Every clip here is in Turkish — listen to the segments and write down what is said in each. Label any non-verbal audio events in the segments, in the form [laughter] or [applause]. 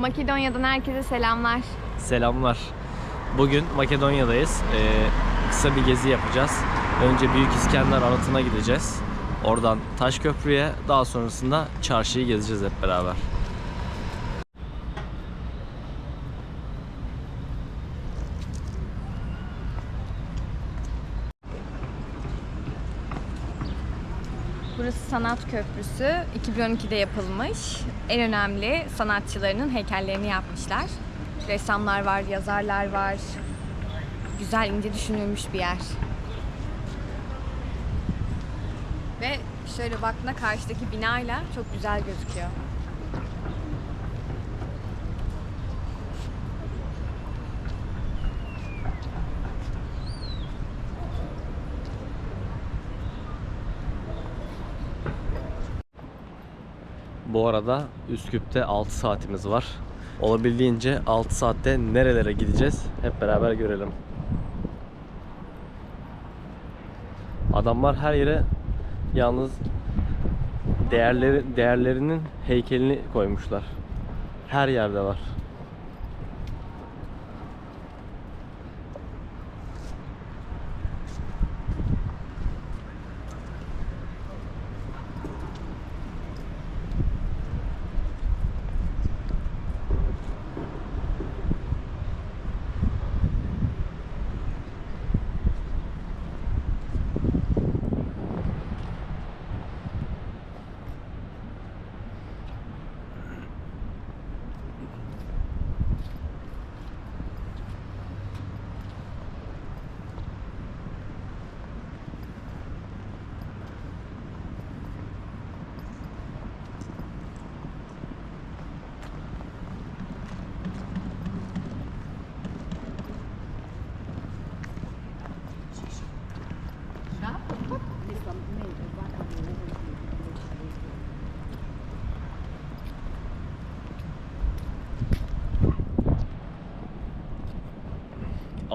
Makedonya'dan herkese selamlar. Selamlar. Bugün Makedonya'dayız. Ee, kısa bir gezi yapacağız. Önce Büyük İskender Anıtı'na gideceğiz. Oradan Taşköprü'ye, daha sonrasında çarşıyı gezeceğiz hep beraber. Burası Sanat Köprüsü. 2012'de yapılmış. En önemli sanatçılarının heykellerini yapmışlar. Ressamlar var, yazarlar var. Güzel, ince düşünülmüş bir yer. Ve şöyle baktığında karşıdaki binayla çok güzel gözüküyor. Bu arada Üsküp'te 6 saatimiz var. Olabildiğince 6 saatte nerelere gideceğiz hep beraber görelim. Adamlar her yere yalnız değerleri değerlerinin heykelini koymuşlar. Her yerde var.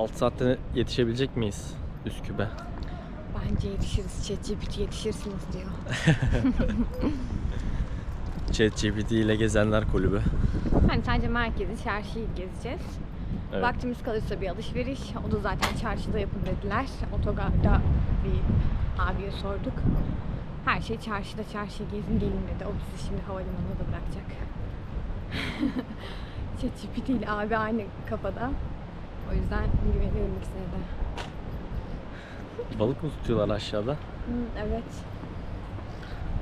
Altı saatte yetişebilecek miyiz Üsküp'e? Bence yetişiriz. ChatGPT yetişirsiniz diyor. [laughs] ChatGPT ile Gezenler Kulübü. Hani sadece merkezi, çarşıyı gezeceğiz. Evet. Vaktimiz kalırsa bir alışveriş. O da zaten çarşıda yapın dediler. Otogarda bir abiye sorduk. Her şey çarşıda çarşıyı gezin gelin dedi. O bizi şimdi havalimanına da bırakacak. [laughs] ChatGPT ile abi aynı kafada. O yüzden güveniyorum ikisine de. Balık mı tutuyorlar aşağıda? Hı, evet.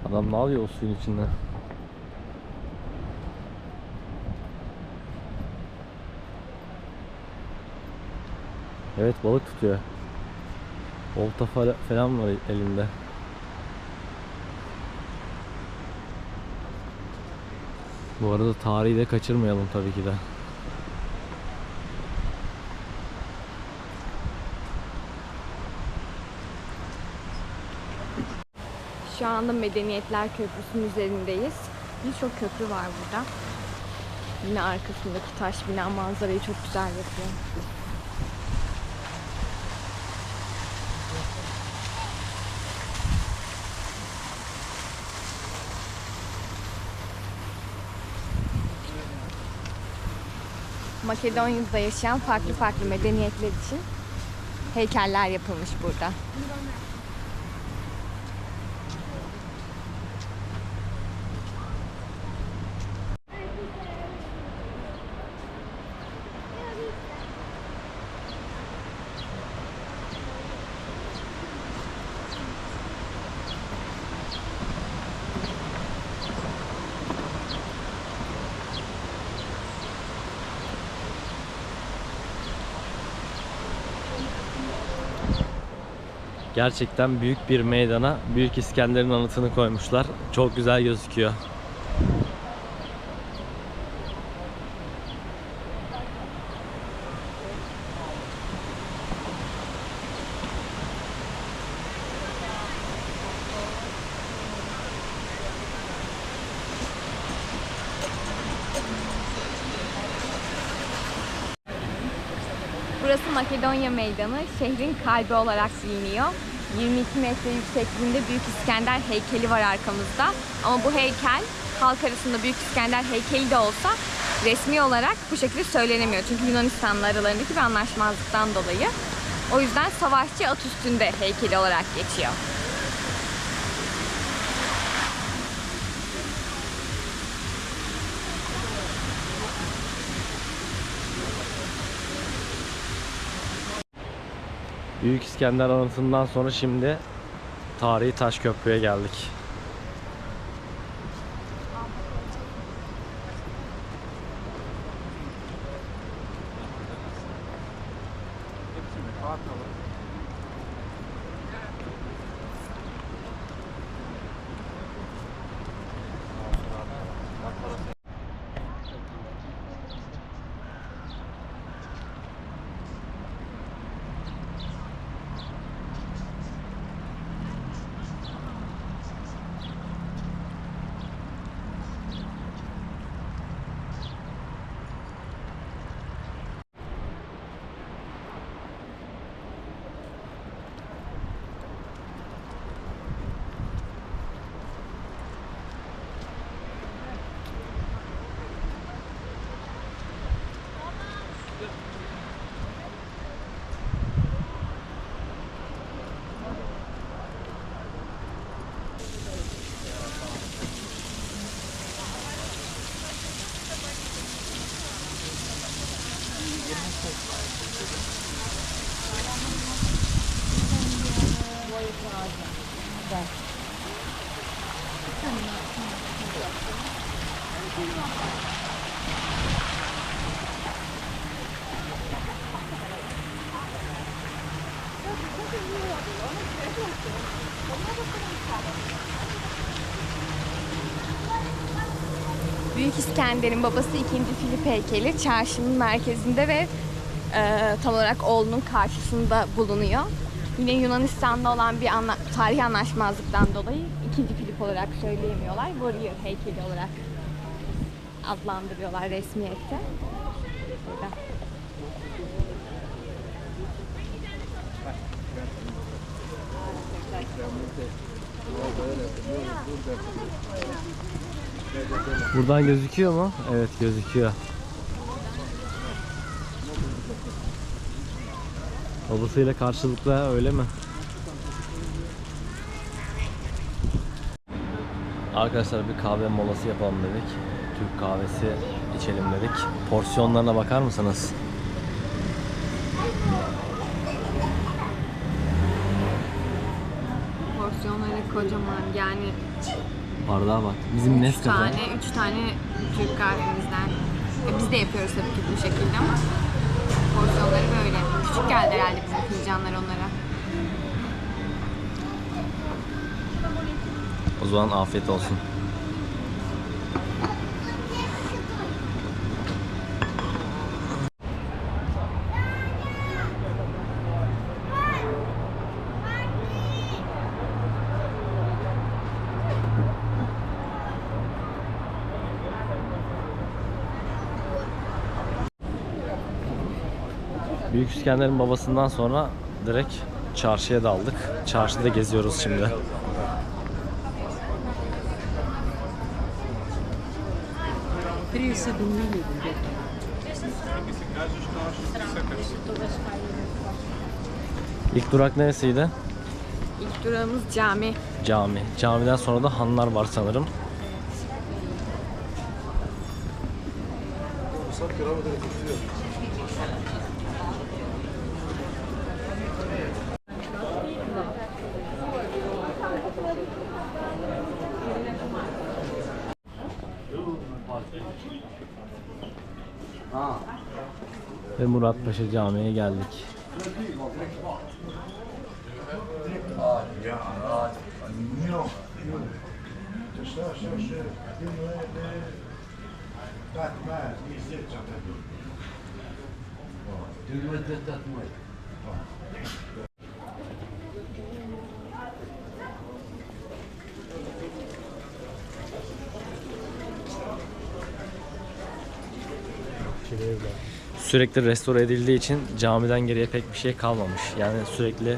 Adam ne alıyor o suyun içinden? Evet balık tutuyor. Olta fa- falan var elinde. Bu arada tarihi de kaçırmayalım tabii ki de. Şu anda Medeniyetler Köprüsü'nün üzerindeyiz. Birçok köprü var burada. Yine arkasındaki taş bina manzarayı çok güzel yapıyor. Makedonya'da yaşayan farklı farklı medeniyetler için heykeller yapılmış burada. Gerçekten büyük bir meydana Büyük İskender'in anıtını koymuşlar. Çok güzel gözüküyor. Burası Makedonya Meydanı. Şehrin kalbi olarak biliniyor. 22 metre yüksekliğinde Büyük İskender heykeli var arkamızda. Ama bu heykel halk arasında Büyük İskender heykeli de olsa resmi olarak bu şekilde söylenemiyor. Çünkü Yunanistan'la aralarındaki bir anlaşmazlıktan dolayı. O yüzden savaşçı at üstünde heykeli olarak geçiyor. Büyük İskender anıtından sonra şimdi tarihi taş köprüye geldik. İskender'in babası 2. Filip heykeli çarşının merkezinde ve e, tam olarak oğlunun karşısında bulunuyor. Yine Yunanistan'da olan bir anla- tarihi anlaşmazlıktan dolayı 2. Filip olarak söyleyemiyorlar. Warrior heykeli olarak adlandırıyorlar resmiyette. Burada. Buradan gözüküyor mu? Evet gözüküyor. Babasıyla karşılıklı öyle mi? Arkadaşlar bir kahve molası yapalım dedik. Türk kahvesi içelim dedik. Porsiyonlarına bakar mısınız? Porsiyonları kocaman yani Bardağa bak. Bizim 3 Nescafe. tane, 3 tane Türk kahvemizden. E, biz de yapıyoruz tabii ki bu şekilde ama porsiyonları böyle. Küçük geldi herhalde bizim fincanlar onlara. O zaman afiyet olsun. Büyük İskender'in babasından sonra direkt çarşıya daldık. Çarşıda geziyoruz şimdi. İlk durak neresiydi? İlk durağımız cami. Cami. Camiden sonra da hanlar var sanırım. Ve Muratpaşa Camii'ye geldik. Sürekli restore edildiği için camiden geriye pek bir şey kalmamış. Yani sürekli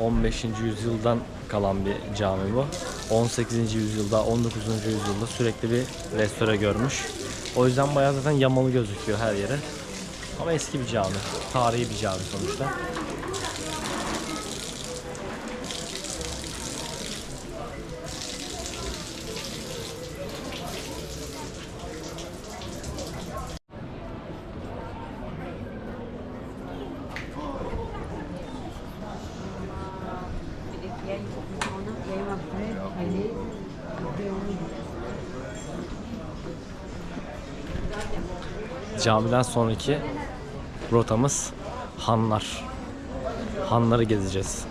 15. yüzyıldan kalan bir cami bu. 18. yüzyılda, 19. yüzyılda sürekli bir restore görmüş. O yüzden bayağı zaten yamalı gözüküyor her yere. Ama eski bir cami. Tarihi bir cami sonuçta. Camiden sonraki rotamız hanlar. Hanları gezeceğiz.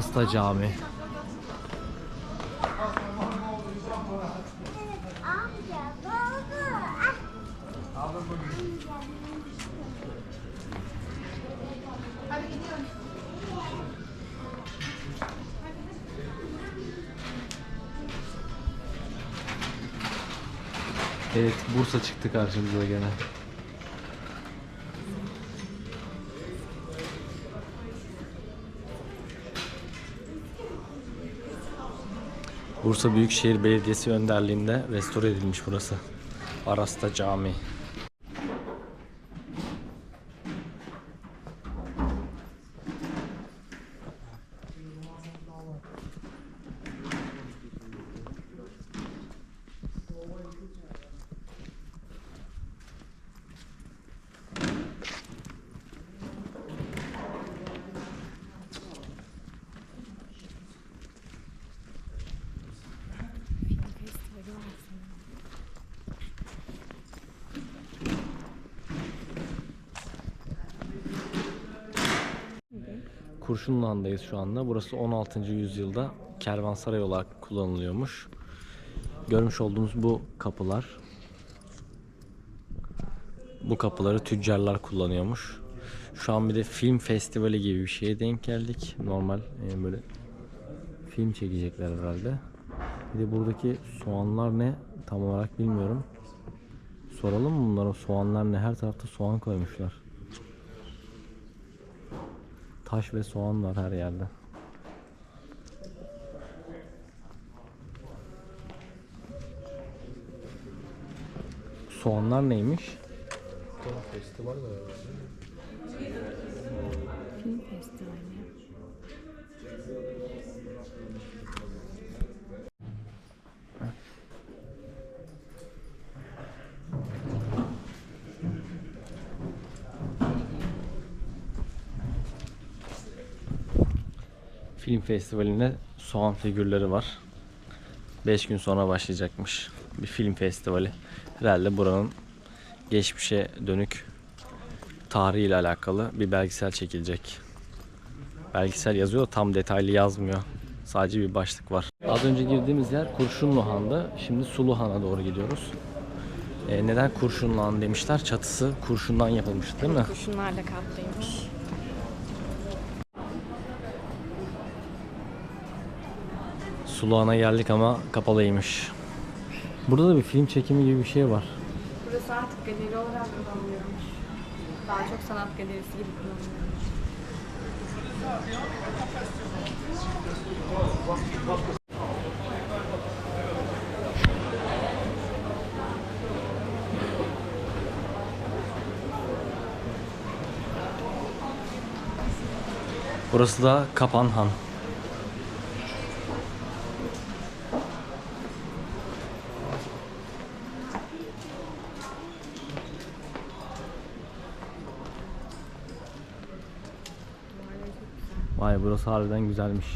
Arasta Cami. Evet Bursa çıktı karşımıza gene. Bursa Büyükşehir Belediyesi önderliğinde restore edilmiş burası. Arasta Cami. Kurşunluhan'dayız şu anda. Burası 16. yüzyılda kervansaray olarak kullanılıyormuş. Görmüş olduğunuz bu kapılar. Bu kapıları tüccarlar kullanıyormuş. Şu an bir de film festivali gibi bir şeye denk geldik. Normal e, böyle film çekecekler herhalde. Bir de buradaki soğanlar ne tam olarak bilmiyorum. Soralım mı bunlara soğanlar ne? Her tarafta soğan koymuşlar. Taş ve soğan var her yerde. Soğanlar neymiş? Film festivali. Film festivalinde soğan figürleri var. 5 gün sonra başlayacakmış. Bir film festivali. Herhalde buranın geçmişe dönük tarihiyle alakalı bir belgesel çekilecek. Belgesel yazıyor tam detaylı yazmıyor. Sadece bir başlık var. Az önce girdiğimiz yer Kurşunluhan'dı. Şimdi Suluhan'a doğru gidiyoruz. Ee, neden Kurşunluhan demişler? Çatısı kurşundan yapılmış değil mi? Kurşunlarla kaplıymış. Suluhan'a geldik ama kapalıymış. Burada da bir film çekimi gibi bir şey var. Burası artık galeri olarak kullanılıyormuş. Daha çok sanat galerisi gibi kullanılıyormuş. Burası da Kapanhan. Vay burası harbiden güzelmiş.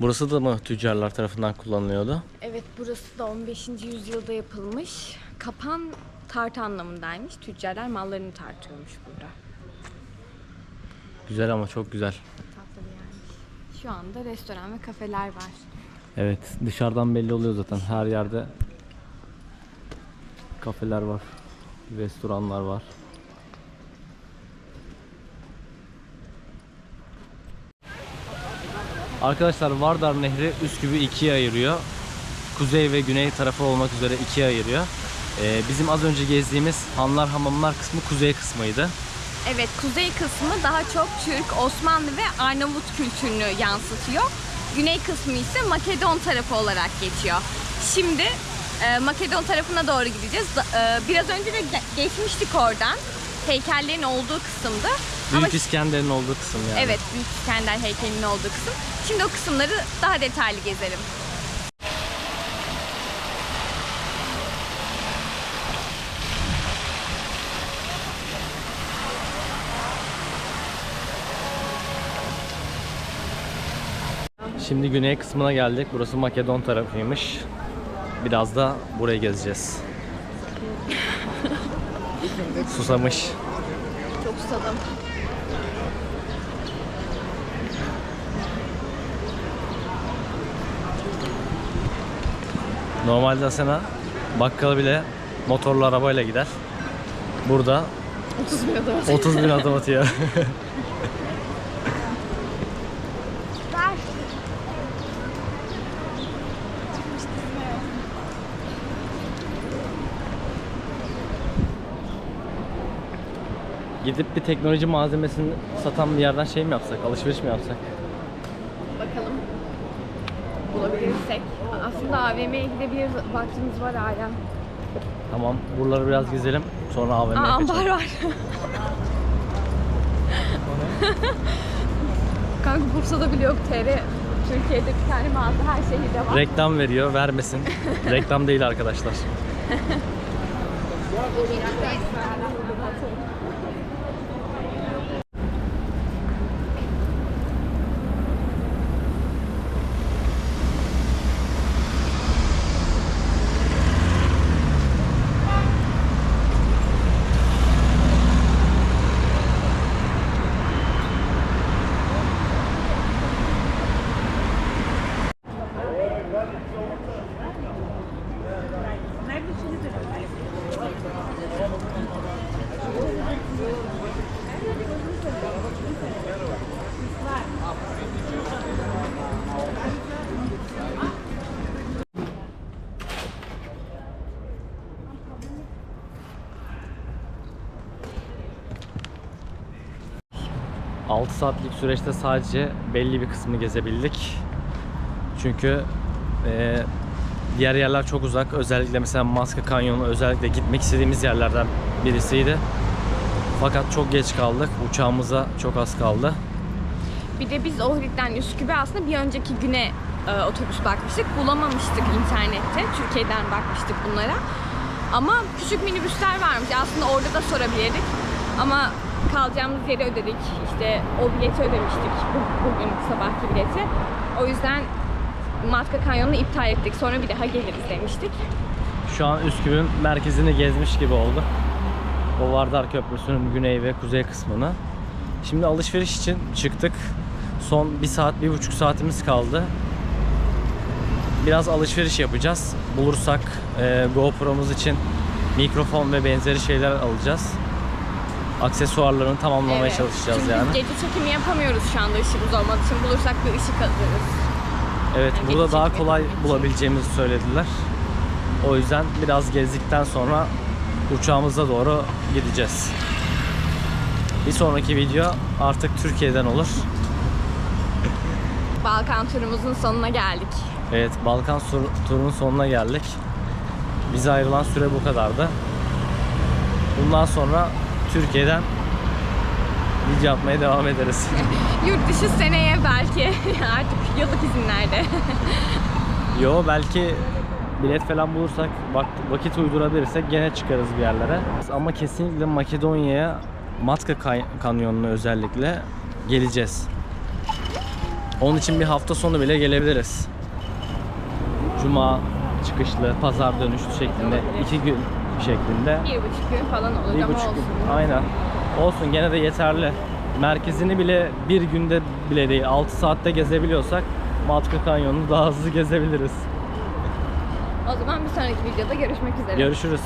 Burası da mı tüccarlar tarafından kullanılıyordu? Evet burası da 15. yüzyılda yapılmış. Kapan tart anlamındaymış. Tüccarlar mallarını tartıyormuş burada. Güzel ama çok güzel. Şu anda restoran ve kafeler var. Evet dışarıdan belli oluyor zaten her yerde kafeler var, restoranlar var. Arkadaşlar Vardar Nehri Üsküp'ü ikiye ayırıyor. Kuzey ve güney tarafı olmak üzere ikiye ayırıyor. Ee, bizim az önce gezdiğimiz Hanlar Hamamlar kısmı kuzey kısmıydı. Evet kuzey kısmı daha çok Türk, Osmanlı ve Arnavut kültürünü yansıtıyor. Güney kısmı ise Makedon tarafı olarak geçiyor. Şimdi e, Makedon tarafına doğru gideceğiz. E, biraz önce de ge- geçmiştik oradan. Heykellerin olduğu kısımdı. Büyük Ama İskender'in olduğu kısım yani. evet Büyük İskender heykelinin olduğu kısım. Şimdi o kısımları daha detaylı gezelim. Şimdi güney kısmına geldik. Burası Makedon tarafıymış. Biraz da burayı gezeceğiz. [laughs] Susamış. Çok susadım. Normalde Asena bakkala bile motorlu arabayla gider. Burada 30 bin adım 30 bin adım atıyor. [laughs] Var. Gidip bir teknoloji malzemesini satan bir yerden şey mi yapsak, alışveriş mi yapsak? Bakalım bulabilirsek. Aslında AVM'ye gidebiliriz. Vaktimiz var hala. Tamam, buraları biraz gezelim. Sonra AVM'ye Aa, kaçalım. ambar var. Kanka Bursa'da bile yok TR. Türkiye'de bir tane mağaza her şehirde var. Reklam veriyor, vermesin. Reklam değil arkadaşlar. [laughs] ...6 saatlik süreçte sadece belli bir kısmı gezebildik. Çünkü e, diğer yerler çok uzak. Özellikle mesela Maska Kanyonu özellikle gitmek istediğimiz yerlerden birisiydi. Fakat çok geç kaldık. Uçağımıza çok az kaldı. Bir de biz Ohrid'den Üsküp'e aslında bir önceki güne e, otobüs bakmıştık. Bulamamıştık internette. Türkiye'den bakmıştık bunlara. Ama küçük minibüsler varmış. Aslında orada da sorabilirdik. Ama kalacağımız yeri ödedik. İşte o bileti ödemiştik. Bu- Bugün sabahki bileti. O yüzden Matka Kanyonu'nu iptal ettik. Sonra bir daha geliriz demiştik. Şu an Üsküp'ün merkezini gezmiş gibi oldu. O Vardar Köprüsü'nün güney ve kuzey kısmını. Şimdi alışveriş için çıktık. Son bir saat, bir buçuk saatimiz kaldı. Biraz alışveriş yapacağız. Bulursak e, GoPro'muz için mikrofon ve benzeri şeyler alacağız. Aksesuarlarını tamamlamaya Evet. çalışacağız Çünkü yani. gece çekimi yapamıyoruz şu anda ışığımız olmadığı için. Bulursak bir ışık alırız. Evet, Yani burada daha kolay bulabileceğimizi söylediler. O yüzden biraz gezdikten sonra uçağımıza doğru gideceğiz. Bir sonraki video artık Türkiye'den olur. Balkan turumuzun sonuna geldik. Evet, Balkan turunun sonuna geldik. Bize ayrılan süre bu kadardı. Bundan sonra Türkiye'den video yapmaya devam ederiz. [laughs] Yurt dışı seneye belki [laughs] artık yıllık izinlerde. [laughs] Yo belki bilet falan bulursak vak- vakit uydurabilirsek gene çıkarız bir yerlere. Ama kesinlikle Makedonya'ya Matka Kanyonu'na özellikle geleceğiz. Onun için bir hafta sonu bile gelebiliriz. Cuma çıkışlı, pazar dönüşlü şeklinde, iki gün şeklinde. Bir buçuk gün falan olur Bir ama buçuk olsun. gün. Aynen. Olsun gene de yeterli. Merkezini bile bir günde bile değil 6 saatte gezebiliyorsak Matka Kanyonu'nu daha hızlı gezebiliriz. O zaman bir sonraki videoda görüşmek üzere. Görüşürüz.